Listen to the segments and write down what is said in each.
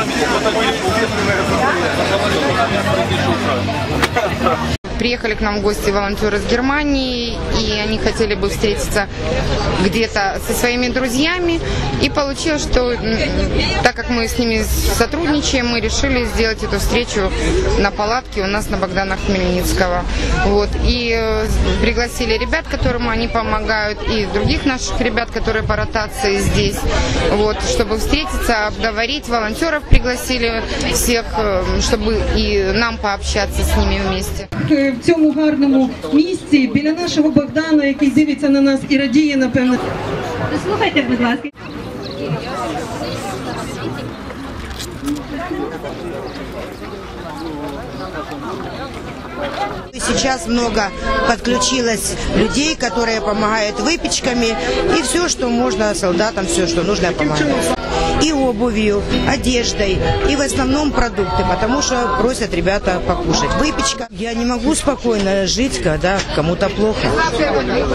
Потому что были все приехали к нам гости волонтеры из Германии, и они хотели бы встретиться где-то со своими друзьями. И получилось, что так как мы с ними сотрудничаем, мы решили сделать эту встречу на палатке у нас на Богдана Хмельницкого. Вот. И э, пригласили ребят, которым они помогают, и других наших ребят, которые по ротации здесь, вот, чтобы встретиться, обговорить. Волонтеров пригласили всех, э, чтобы и нам пообщаться с ними вместе. В цьому гарному місці біля нашого Богдана, який дивиться на нас і радіє, напевно. Слухайте, будь ласка. Сейчас много подключилось людей, которые помогают выпечками и все, что можно солдатам, все, что нужно, помогают. И обувью, одеждой, и в основном продукты, потому что просят ребята покушать. Выпечка. Я не могу спокойно жить, когда кому-то плохо.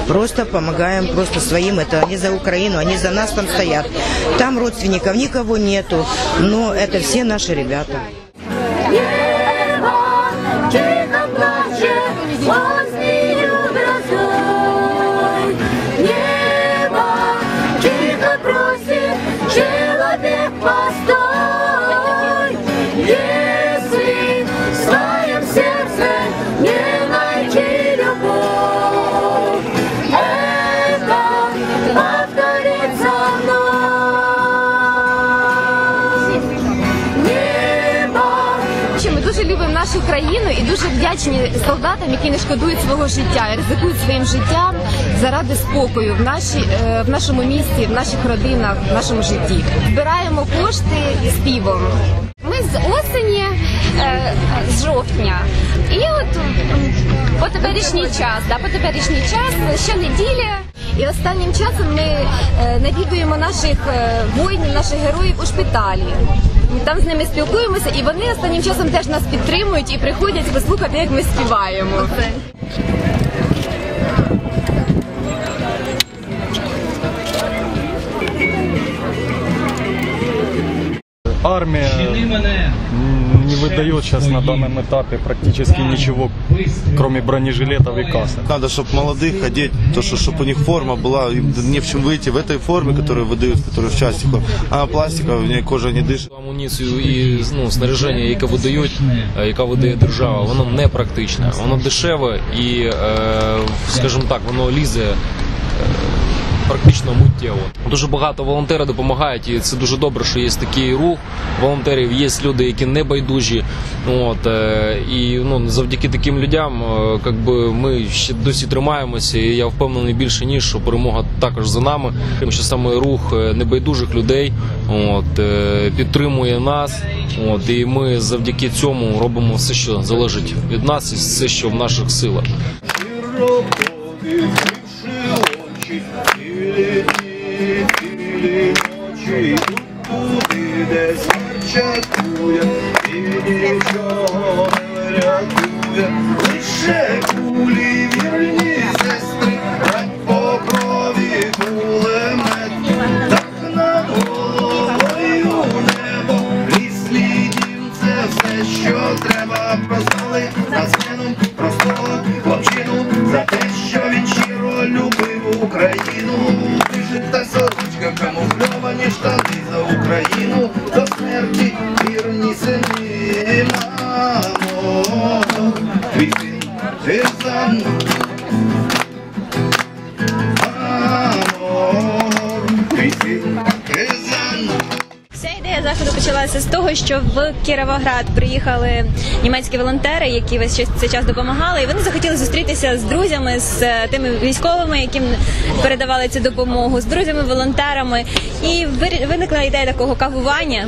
Просто помогаем просто своим. Это они за Украину, они за нас там стоят. Там родственников никого нету, но это все наши ребята. Дуже любимо нашу країну і дуже вдячні солдатам, які не шкодують свого життя і ризикують своїм життям заради спокою в нашій е, в нашому місті, в наших родинах, в нашому житті. Збираємо кошти співом. Ми з осені, е, з жовтня, і от по теперішній час, да, по теперішній час щонеділі. І останнім часом ми е, навідуємо наших е, воїнів, наших героїв у шпиталі. Там з ними спілкуємося, і вони останнім часом теж нас підтримують і приходять послухати, як ми співаємо. Не выдает сейчас на данном этапе практически ничего, кроме бронежилетов и касок. Надо, чтобы молодых одеть, то, что чтобы у них форма была, им не в чем выйти в этой форме, которую выдают, которая в частику, а пластиковая, в ней кожа не дышит. Амуніцію і ну, снаряження, яке видають, е, яка видає держава, воно не практичне, воно дешеве і, е, скажімо так, воно лізе. Практично миттєво. Дуже багато волонтери допомагають, і це дуже добре, що є такий рух волонтерів. Є люди, які не байдужі. От е, і ну завдяки таким людям, е, как би ми ще досі тримаємося. І я впевнений більше ніж що перемога також за нами. Тому що саме рух е, небайдужих людей от підтримує нас. От і ми завдяки цьому робимо все, що залежить від нас, і все, що в наших силах. Лише кулі вірні сестри, так по крові кулемет, так над головою небо, і слідів це все, що треба прознали почалася з того, що в Кіровоград приїхали німецькі волонтери, які весь цей час допомагали, і вони захотіли зустрітися з друзями, з е, тими військовими, яким передавали цю допомогу, з друзями, волонтерами. І виникла ідея такого кавування.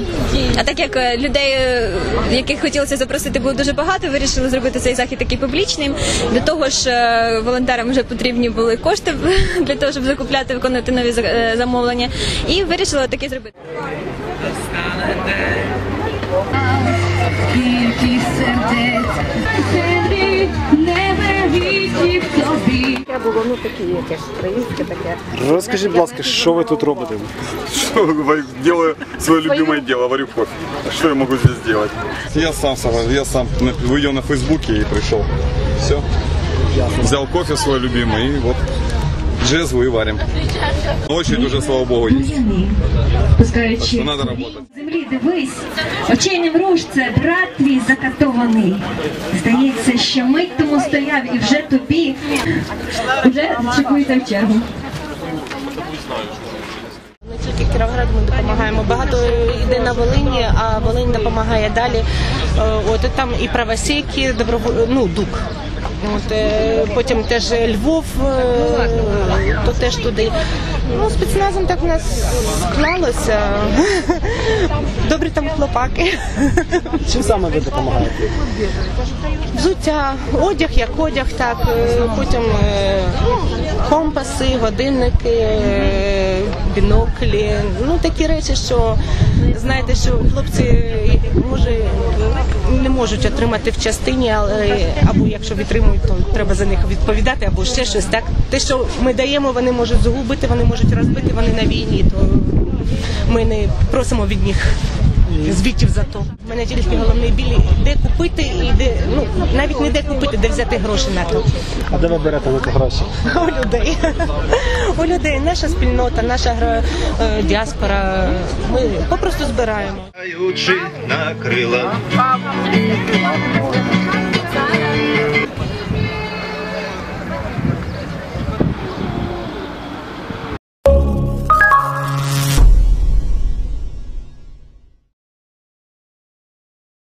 А так як е, людей, е, яких хотілося запросити, було дуже багато, вирішили зробити цей захід такий публічним. До того ж, волонтерам вже потрібні були кошти для того, щоб закупляти, виконувати нові замовлення. І вирішили таке зробити. Кількість сердець, землі, не беріть їх тобі. Треба було ну такі якесь українське таке. Розкажіть, будь ласка, що ви тут робите? Делаю свое любимое дело, варю кофе. Что я могу здесь делать? Я сам, сам- я сам на- увидел на Фейсбуке и пришел. Все. Взял кофе свой любимый и вот джезву и варим. Очередь уже, слава богу, есть. Пускаючи надо работать. землі, дивись, очей не мруж, це брат твій закатований. Здається, що мить тому стояв і вже тобі. Вже чекуєте в чергу. Не тільки Кіровоград ми допомагаємо. Багато йде на Волині, а Волинь допомагає далі. Е, От там і правосеки, добровол... ну, ДУК. От, е, потім теж Львов, е, то теж туди. Ну, спецназом так у нас склалося. Добрі там хлопаки. Чим саме ви допомагаєте? Взуття, одяг як одяг, так. е, Потім ну, компаси, годинники, біноклі. Ну такі речі, що знаєте, що хлопці може не можуть отримати в частині, але або якщо відтримують, то треба за них відповідати, або ще щось. Так те, що ми даємо, вони можуть загубити, вони можуть розбити, вони на війні. То ми не просимо від них звітів за то. У мене тільки головний біль, де купити і де ну навіть не де купити, де взяти гроші на то. А де ви берете на це гроші? У людей. У людей наша спільнота, наша гра- е, діаспора. Ми попросту збираємо. на крила